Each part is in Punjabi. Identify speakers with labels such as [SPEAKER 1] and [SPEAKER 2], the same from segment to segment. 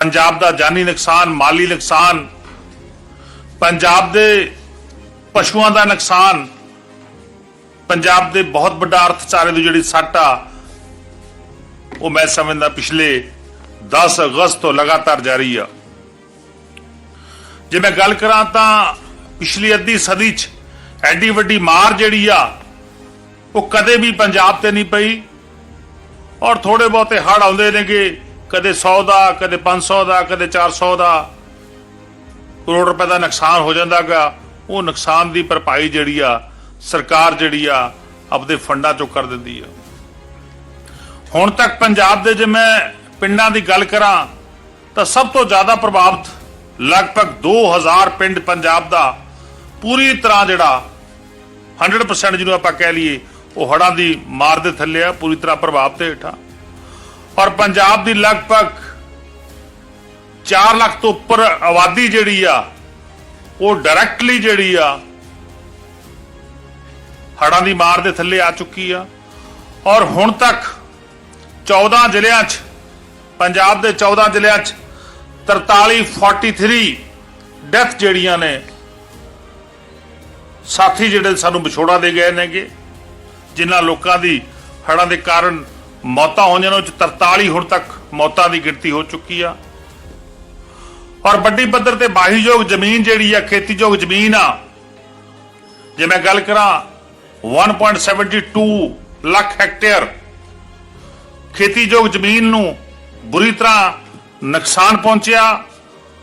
[SPEAKER 1] ਪੰਜਾਬ ਦਾ ਜਾਨੀ ਨੁਕਸਾਨ, ਮਾਲੀ ਨੁਕਸਾਨ, ਪੰਜਾਬ ਦੇ ਪਸ਼ੂਆਂ ਦਾ ਨੁਕਸਾਨ, ਪੰਜਾਬ ਦੇ ਬਹੁਤ ਵੱਡਾ ਅਰਥਚਾਰੇ ਦੀ ਜਿਹੜੀ ਸੱਟ ਆ, ਉਹ ਮੈਂ ਸਮਝਦਾ ਪਿਛਲੇ 10 ਅਗਸਤ ਤੋਂ ਲਗਾਤਾਰ ਜਾਰੀ ਆ। ਜੇ ਮੈਂ ਗੱਲ ਕਰਾਂ ਤਾਂ ਪਿਛਲੀ ਅੱਧੀ ਸਦੀ 'ਚ ਐਡੀ ਵੱਡੀ ਮਾਰ ਜਿਹੜੀ ਆ, ਉਹ ਕਦੇ ਵੀ ਪੰਜਾਬ ਤੇ ਨਹੀਂ ਪਈ। ਔਰ ਥੋੜੇ ਬਹੁਤੇ ਹੜ ਆਉਂਦੇ ਨੇਗੇ ਕਦੇ 100 ਦਾ, ਕਦੇ 500 ਦਾ, ਕਦੇ 400 ਦਾ। ਕਰੋੜ ਰੁਪਏ ਦਾ ਨੁਕਸਾਨ ਹੋ ਜਾਂਦਾਗਾ ਉਹ ਨੁਕਸਾਨ ਦੀ ਭਰਪਾਈ ਜਿਹੜੀ ਆ, ਸਰਕਾਰ ਜਿਹੜੀ ਆ, ਆਪਦੇ ਫੰਡਾਂ ਚੋਂ ਕਰ ਦਿੰਦੀ ਆ। ਹੁਣ ਤੱਕ ਪੰਜਾਬ ਦੇ ਜੇ ਮੈਂ ਪਿੰਡਾਂ ਦੀ ਗੱਲ ਕਰਾਂ, ਤਾਂ ਸਭ ਤੋਂ ਜ਼ਿਆਦਾ ਪ੍ਰਭਾਵਿਤ ਲਗਭਗ 2000 ਪਿੰਡ ਪੰਜਾਬ ਦਾ ਪੂਰੀ ਤਰ੍ਹਾਂ ਜਿਹੜਾ 100% ਜਿਹਨੂੰ ਆਪਾਂ ਕਹਿ ਲਈਏ, ਉਹ ਹੜਾਂ ਦੀ ਮਾਰ ਦੇ ਥੱਲੇ ਆ, ਪੂਰੀ ਤਰ੍ਹਾਂ ਪ੍ਰਭਾਵ ਤੇ ਹੇਠਾਂ। ਔਰ ਪੰਜਾਬ ਦੀ ਲਗਭਗ 4 ਲੱਖ ਤੋਂ ਉੱਪਰ ਆਬਾਦੀ ਜਿਹੜੀ ਆ, ਉਹ ਡਾਇਰੈਕਟਲੀ ਜਿਹੜੀ ਆ ਹੜਾਂ ਦੀ ਮਾਰ ਦੇ ਥੱਲੇ ਆ ਚੁੱਕੀ ਆ। ਔਰ ਹੁਣ ਤੱਕ 14 ਜ਼ਿਲ੍ਹਿਆਂ 'ਚ, ਪੰਜਾਬ ਦੇ 14 ਜ਼ਿਲ੍ਹਿਆਂ 'ਚ 43 43 ਡੈਥ ਜਿਹੜੀਆਂ ਨੇ, ਸਾਥੀ ਜਿਹੜੇ ਸਾਨੂੰ ਵਿਛੋੜਾ ਦੇ ਗਏ ਨੇਗੇ, ਜਿਨ੍ਹਾਂ ਲੋਕਾਂ ਦੀ ਹੜ੍ਹਾਂ ਦੇ ਕਾਰਨ ਮੌਤਾਂ ਹੋਈਆਂ ਨੇ, ਉਹ 'ਚ 43 ਹੁਣ ਤੱਕ ਮੌਤਾਂ ਦੀ ਗਿਣਤੀ ਹੋ ਚੁੱਕੀ ਆ। ਔਰ ਵੱਡੀ ਪੱਧਰ ਤੇ ਬਾਹੀਯੋਗ ਜ਼ਮੀਨ ਜਿਹੜੀ ਆ, ਖੇਤੀਯੋਗ ਜ਼ਮੀਨ ਆ। ਜੇ ਮੈਂ ਗੱਲ ਕਰਾਂ 1.72 ਲੱਖ ਹੈਕਟੇਅਰ ਖੇਤੀਯੋਗ ਜ਼ਮੀਨ ਨੂੰ ਬੁਰੀ ਤਰ੍ਹਾਂ ਨੁਕਸਾਨ ਪਹੁੰਚਿਆ।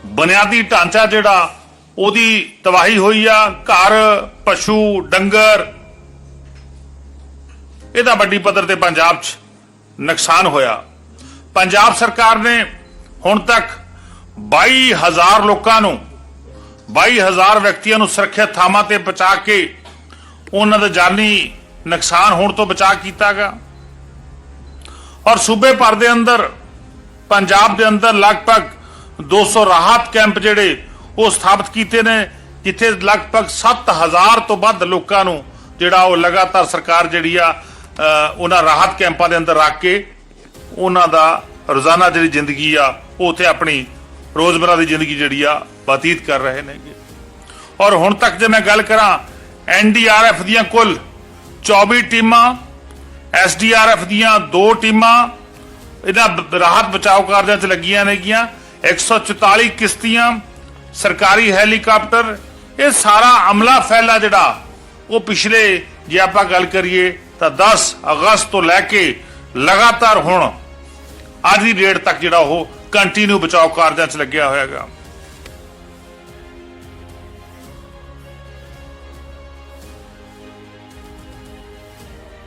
[SPEAKER 1] ਬੁਨਿਆਦੀ ਢਾਂਚਾ ਜਿਹੜਾ, ਉਹਦੀ ਤਬਾਹੀ ਹੋਈ ਆ, ਘਰ, ਪਸ਼ੂ, ਡੰਗਰ। ਇਹਦਾ ਵੱਡੀ ਪੱਧਰ ਤੇ ਪੰਜਾਬ 'ਚ ਨੁਕਸਾਨ ਹੋਇਆ। ਪੰਜਾਬ ਸਰਕਾਰ ਨੇ ਹੁਣ ਤੱਕ 22000 ਲੋਕਾਂ ਨੂੰ 22000 ਵਿਅਕਤੀਆਂ ਨੂੰ ਸੁਰੱਖਿਅਤ ਥਾਵਾਂ ਤੇ ਬਚਾ ਕੇ ਉਹਨਾਂ ਦਾ ਜਾਨੀ ਨੁਕਸਾਨ ਹੋਣ ਤੋਂ ਬਚਾ ਕੀਤਾਗਾ ਔਰ ਸੂਬੇ ਭਰ ਦੇ ਅੰਦਰ, ਪੰਜਾਬ ਦੇ ਅੰਦਰ ਲਗਭਗ 200 ਰਾਹਤ ਕੈਂਪ ਜਿਹੜੇ ਉਹ ਸਥਾਪਿਤ ਕੀਤੇ ਨੇ, ਜਿੱਥੇ ਲਗਭਗ 7000 ਤੋਂ ਵੱਧ ਲੋਕਾਂ ਨੂੰ ਜਿਹੜਾ ਉਹ ਲਗਾਤਾਰ ਸਰਕਾਰ ਜਿਹੜੀ ਆ ਉਹਨਾਂ ਰਾਹਤ ਕੈਂਪਾਂ ਦੇ ਅੰਦਰ ਰੱਖ ਕੇ ਉਹਨਾਂ ਦਾ ਰੋਜ਼ਾਨਾ ਜਿਹੜੀ ਜ਼ਿੰਦਗੀ ਆ, ਉਹ ਉੱਥੇ ਆਪਣੀ ਰੋਜ਼ਮਰਾ ਦੀ ਜ਼ਿੰਦਗੀ ਜਿਹੜੀ ਆ, ਬਤੀਤ ਕਰ ਰਹੇ ਨੇਗੇ। ਔਰ ਹੁਣ ਤੱਕ ਜੇ ਮੈਂ ਗੱਲ ਕਰਾਂ ਐਨਡੀਆਰਐਫ ਦੀਆਂ ਕੁੱਲ 24 ਟੀਮਾਂ ਐਸਡੀਆਰਐਫ ਦੀਆਂ ਦੋ ਟੀਮਾਂ, ਇਹਨਾਂ ਰਾਹਤ ਬਚਾਓ ਕਾਰਜਾਂ 'ਚ ਲੱਗੀਆਂ ਨੇਗੀਆਂ 144 ਕਿਸ਼ਤੀਆਂ, ਸਰਕਾਰੀ ਹੈਲੀਕਾਪਟਰ, ਇਹ ਸਾਰਾ ਅਮਲਾ ਫੈਲਾ ਜਿਹੜਾ, ਉਹ ਪਿਛਲੇ ਜੇ ਆਪਾਂ ਗੱਲ ਕਰੀਏ ਤਾਂ 10 ਅਗਸਤ ਤੋਂ ਲੈ ਕੇ ਲਗਾਤਾਰ ਹੁਣ ਅੱਜ ਦੀ ਡੇਟ ਤੱਕ ਜਿਹੜਾ ਉਹ ਕੰਟੀਨਿਊ ਬਚਾਓ ਕਾਰਜਾਂ 'ਚ ਲੱਗਿਆ ਹੋਇਆ ਹੋਇਆਗਾ।